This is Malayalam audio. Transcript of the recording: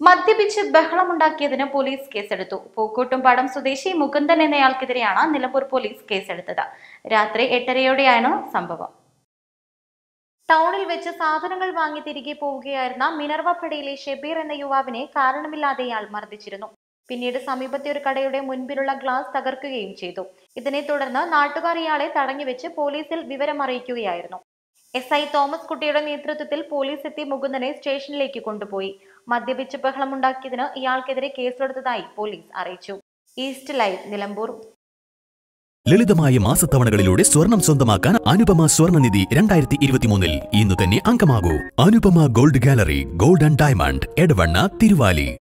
മദ്യപിച്ച് ബഹളമുണ്ടാക്കിയതിന് പോലീസ് കേസെടുത്തു. പൂക്കോട്ടുംപാടം സ്വദേശി മുകുന്ദൻ എന്നയാൾക്കെതിരെയാണ് നിലമ്പൂർ പോലീസ് കേസെടുത്തത്. രാത്രി എട്ടരയോടെയാണ് സംഭവം. ടൗണിൽ വെച്ച് സാധനങ്ങൾ വാങ്ങി തിരികെ പോവുകയായിരുന്ന മിനർവപ്പടിയിലെ ഷെബീർ എന്ന യുവാവിനെ കാരണമില്ലാതെ ഇയാൾ മർദ്ദിച്ചിരുന്നു. പിന്നീട് സമീപത്തെ ഒരു കടയുടെ മുൻപിലുള്ള ഗ്ലാസ് തകർക്കുകയും ചെയ്തു. ഇതിനെ തുടർന്ന് നാട്ടുകാർ ഇയാളെ തടഞ്ഞുവെച്ച് പോലീസിൽ വിവരം അറിയിക്കുകയായിരുന്നു എസ് ഐ തോമസ് കുട്ടിയുടെ നേതൃത്വത്തിൽ പോലീസ് എത്തി മുകുന്ദനെ സ്റ്റേഷനിലേക്ക് കൊണ്ടുപോയി. മദ്യപിച്ച് ബഹളമുണ്ടാക്കിയതിന് ഇയാൾക്കെതിരെ കേസെടുത്തതായി പോലീസ് അറിയിച്ചു. East Live Nilambur. ലളിതമായ മാസത്തവണകളിലൂടെ സ്വർണം സ്വന്തമാക്കാൻ അനുപമ സ്വർണനിധി രണ്ടായിരത്തി ഇരുപത്തിമൂന്നിൽ ഇന്ന് തന്നെ അംഗമാകൂ. Anupama gold gallery gold and diamond Edavanna Thiruvali.